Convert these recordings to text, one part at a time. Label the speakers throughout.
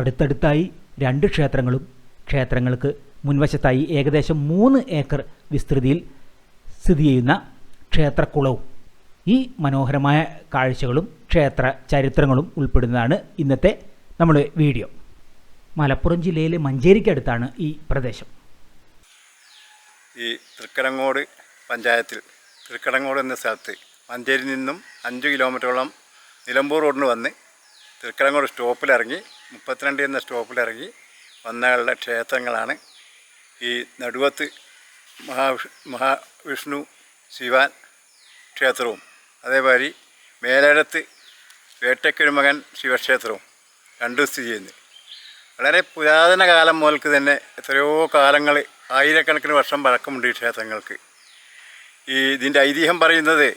Speaker 1: അടുത്തടുത്തായി രണ്ട് ക്ഷേത്രങ്ങളും ക്ഷേത്രങ്ങൾക്ക് മുൻവശത്തായി ഏകദേശം മൂന്ന് ഏക്കർ വിസ്തൃതിയിൽ സ്ഥിതി ചെയ്യുന്ന ക്ഷേത്രക്കുളവും. ഈ മനോഹരമായ കാഴ്ചകളും ക്ഷേത്ര ചരിത്രങ്ങളും ഉൾപ്പെടുന്നതാണ് ഇന്നത്തെ നമ്മുടെ വീഡിയോ. മലപ്പുറം ജില്ലയിലെ മഞ്ചേരിക്കടുത്താണ് ഈ പ്രദേശം.
Speaker 2: ഈ തൃക്കടങ്ങോട് പഞ്ചായത്തിൽ തൃക്കടങ്ങോട് എന്ന സ്ഥലത്ത് മഞ്ചേരി നിന്നും അഞ്ച് കിലോമീറ്ററോളം നിലമ്പൂർ റോഡിന് വന്ന് തൃക്കടങ്ങോട് സ്റ്റോപ്പിലിറങ്ങി മുപ്പത്തിരണ്ട് എന്ന സ്റ്റോപ്പിലിറങ്ങി വന്നയാളുടെ ക്ഷേത്രങ്ങളാണ്. ഈ നടുവത്ത് മഹാവിഷ് മഹാവിഷ്ണു ശിവാൻ ക്ഷേത്രവും അതേമാതിരി മേലേടത്ത് വേട്ടക്കിരുമകൻ ശിവക്ഷേത്രവും രണ്ടും സ്ഥിതി ചെയ്യുന്നത് വളരെ പുരാതന കാലം മുതൽക്ക് തന്നെ എത്രയോ കാലങ്ങൾ ആയിരക്കണക്കിന് വർഷം പഴക്കമുണ്ട് ഈ ക്ഷേത്രങ്ങൾക്ക്. ഈ ഇതിന്റെ ഐതിഹ്യം പറയുന്നത്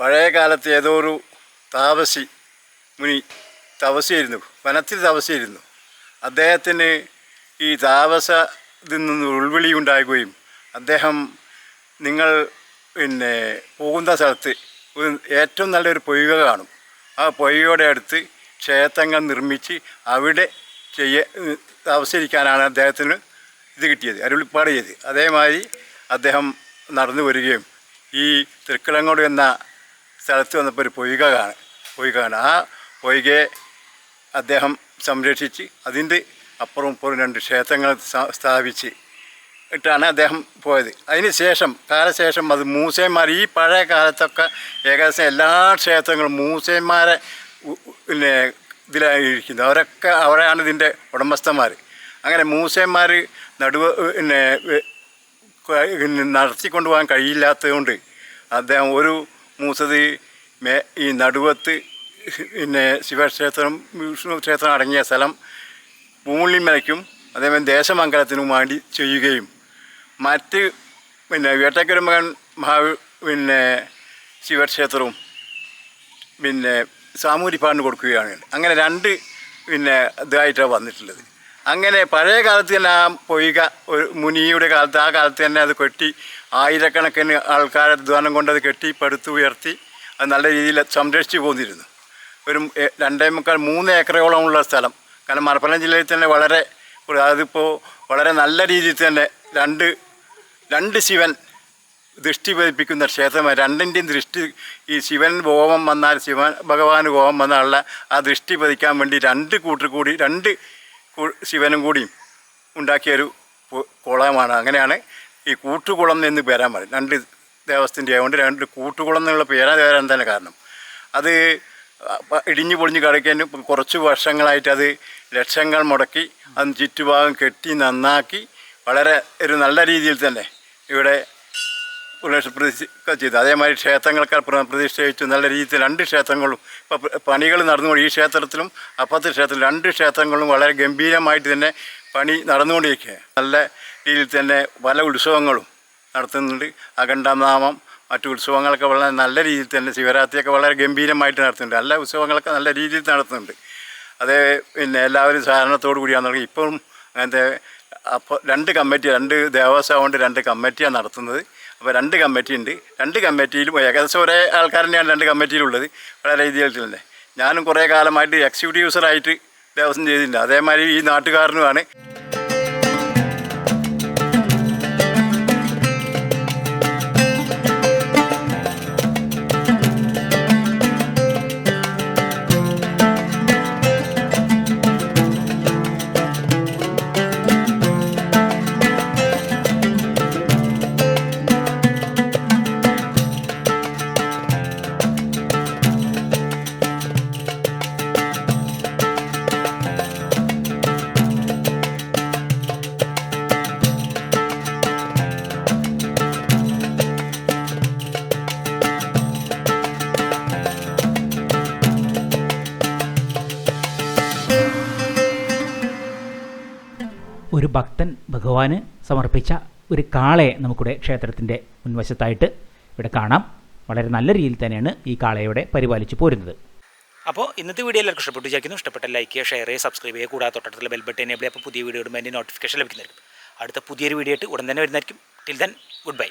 Speaker 2: പഴയ കാലത്ത് ഏതോ ഒരു താപസി മുനി തപസ്യായിരുന്നു. വനത്തിൽ തപസ്യായിരുന്നു. അദ്ദേഹത്തിന് ഈ താപസ ഇതിൽ നിന്ന് ഉൾവിളി ഉണ്ടാകുകയും അദ്ദേഹം നിങ്ങൾ പിന്നെ പോകുന്ന സ്ഥലത്ത് ഏറ്റവും നല്ലൊരു പൊയ്ക കാണും. ആ പൊയ്കയുടെ അടുത്ത് ക്ഷേത്രങ്ങൾ നിർമ്മിച്ച് അവിടെ ചെയ്യ താമസിക്കാനാണ് അദ്ദേഹത്തിന് ഇത് കിട്ടിയത് അരുളിപ്പാട് ചെയ്ത് അതേമാതിരി അദ്ദേഹം നടന്നു വരികയും ഈ തൃക്കിളങ്ങോട് എന്ന സ്ഥലത്ത് വന്നപ്പോൾ ഒരു പൊയ്ക കാണും പൊയ്ക കാണും ആ പൊയ്കയെ അദ്ദേഹം സംരക്ഷിച്ച് അതിന്റെ അപ്പുറം ഇപ്പുറം രണ്ട് ക്ഷേത്രങ്ങൾ സ്ഥാപിച്ച് ഇട്ടാണ് അദ്ദേഹം പോയത്. അതിന് ശേഷം കാലശേഷം അത് മൂസേന്മാർ ഈ പഴയ കാലത്തൊക്കെ ഏകദേശം എല്ലാ ക്ഷേത്രങ്ങളും മൂസേന്മാരെ പിന്നെ ഇതിലായിരിക്കുന്നത് അവരൊക്കെ അവരാണ് ഇതിന്റെ ഉടമസ്ഥന്മാർ അങ്ങനെ മൂസേന്മാർ നടുവ് പിന്നെ നടത്തിക്കൊണ്ടുപോകാൻ കഴിയില്ലാത്തതുകൊണ്ട് അദ്ദേഹം ഒരു മൂസത് മേ ഈ നടുവത്ത് പിന്നെ ശിവക്ഷേത്രം വിഷ്ണു ക്ഷേത്രം അടങ്ങിയ സ്ഥലം പൂമുള്ളിമലയ്ക്കും അതേപോലെ ദേശമംഗലത്തിനും വേണ്ടി ചെയ്യുകയും മറ്റ് പിന്നെ വേട്ടക്കരുമകൻ മഹാവി പിന്നെ ശിവക്ഷേത്രവും പിന്നെ സാമൂരിപ്പാടിന് കൊടുക്കുകയാണ്. അങ്ങനെ രണ്ട് പിന്നെ ഇതായിട്ടാണ് വന്നിട്ടുള്ളത്. അങ്ങനെ പഴയ കാലത്ത് തന്നെ ആ പൊയ്ക ഒരു മുനിയുടെ കാലത്ത് ആ കാലത്ത് തന്നെ അത് കെട്ടി ആയിരക്കണക്കിന് ആൾക്കാരെ ധ്വാനം കൊണ്ടത് കെട്ടി പടുത്ത് ഉയർത്തി അത് നല്ല രീതിയിൽ സംരക്ഷിച്ചു പോന്നിരുന്നു. ഒരു രണ്ടേ മുക്കാൽ മൂന്ന് ഏക്കറോളമുള്ള സ്ഥലം. കാരണം മലപ്പുറം ജില്ലയിൽ തന്നെ വളരെ അതിപ്പോൾ വളരെ നല്ല രീതിയിൽ തന്നെ രണ്ട് രണ്ട് ശിവൻ ദൃഷ്ടി പതിപ്പിക്കുന്ന ക്ഷേത്രമായി രണ്ടിന്റെയും ദൃഷ്ടി ഈ ശിവൻ കോപം വന്നാൽ ശിവൻ ഭഗവാൻ കോപം വന്നാലുള്ള ആ ദൃഷ്ടി പതിക്കാൻ വേണ്ടി രണ്ട് കൂട്ടർ കൂടി രണ്ട് ശിവനും കൂടിയും ഉണ്ടാക്കിയൊരു കുളമാണ്. അങ്ങനെയാണ് ഈ കൂട്ടുകുളം എന്ന് പേരാൻ പറയും രണ്ട് ദേവസ്ഥന്റെ ആയതുകൊണ്ട് രണ്ട് കൂട്ടുകുളം എന്നുള്ള പേരാ വരാൻ തന്നെ കാരണം. അത് ഇടിഞ്ഞു പൊളിഞ്ഞ് കിടക്കാൻ കുറച്ച് വർഷങ്ങളായിട്ട് അത് ലക്ഷങ്ങൾ മുടക്കി അത് ചുറ്റുഭാഗം കെട്ടി നന്നാക്കി വളരെ ഒരു നല്ല രീതിയിൽ തന്നെ ഇവിടെ പ്രതിഷ്ഠ ചെയ്തു. അതേമാതിരി ക്ഷേത്രങ്ങൾക്ക് പ്ര- പ്രതിഷ്ഠിച്ചു. നല്ല രീതിയിൽ രണ്ട് ക്ഷേത്രങ്ങളും ഇപ്പോൾ പണികൾ നടന്നുകൊണ്ട് ഈ ക്ഷേത്രത്തിലും അപ്പുറത്തെ ക്ഷേത്രത്തിലും രണ്ട് ക്ഷേത്രങ്ങളും വളരെ ഗംഭീരമായിട്ട് തന്നെ പണി നടന്നുകൊണ്ടിരിക്കുക നല്ല രീതിയിൽ തന്നെ പല ഉത്സവങ്ങളും നടത്തുന്നുണ്ട്. അഖണ്ഡനാമം മറ്റു ഉത്സവങ്ങളൊക്കെ വളരെ നല്ല രീതിയിൽ തന്നെ ശിവരാത്രിയൊക്കെ വളരെ ഗംഭീരമായിട്ട് നടത്തുന്നുണ്ട്. എല്ലാ ഉത്സവങ്ങളൊക്കെ നല്ല രീതിയിൽ നടത്തുന്നുണ്ട്. അത് പിന്നെ എല്ലാവരും സഹകരണത്തോടു കൂടിയാണ് നടക്കുന്നത്. ഇപ്പം അങ്ങനത്തെ അപ്പോൾ രണ്ട് കമ്മിറ്റി രണ്ട് ദേവസ്വം കൊണ്ട് രണ്ട് കമ്മിറ്റിയാണ് നടത്തുന്നത്. അപ്പോൾ രണ്ട് കമ്മിറ്റി ഉണ്ട് രണ്ട് കമ്മിറ്റിയിലും ഏകദേശം ഒരേ ആൾക്കാർ തന്നെയാണ് രണ്ട് കമ്മിറ്റിയിലുള്ളത്. വളരെ രീതിയിൽ തന്നെ ഞാനും കുറേ കാലമായിട്ട് എക്സിക്യൂട്ടീവ് യൂസറായിട്ട് ദേവസ്വം ചെയ്തിട്ടുണ്ട്. അതേമാതിരി ഈ നാട്ടുകാരനുമാണ്.
Speaker 1: ഒരു ഭക്തൻ ഭഗവാന് സമർപ്പിച്ച ഒരു കാളയെ നമുക്കിവിടെ ക്ഷേത്രത്തിന്റെ മുൻവശത്തായിട്ട് ഇവിടെ കാണാം. വളരെ നല്ല രീതിയിൽ തന്നെയാണ് ഈ കാളയുടെ പരിപാലിച്ചു പോരുന്നത്.
Speaker 3: അപ്പോൾ ഇന്നത്തെ വീഡിയോ എല്ലാവർക്കും ഇഷ്ടപ്പെട്ടു വിചാരിക്കുന്നു. ഇഷ്ടപ്പെട്ട ലൈക്ക് ചെയ്യുക ഷെയർ ചെയ്യുക സബ്സ്ക്രൈബ് ചെയ്യുക. കൂടാതെ തൊട്ടടുത്തുള്ള ബെൽ ബട്ടൺ എനേബിൾ അപ്പോൾ പുതിയ വീഡിയോ ഇടുമ്പോൾ എന്റെ നോട്ടിഫിക്കേഷൻ ലഭിക്കുന്നതായിരിക്കും. അടുത്ത പുതിയൊരു വീഡിയോ ആയിട്ട് ഉടൻ തന്നെ വരുന്നതായിരിക്കും. Till then good bye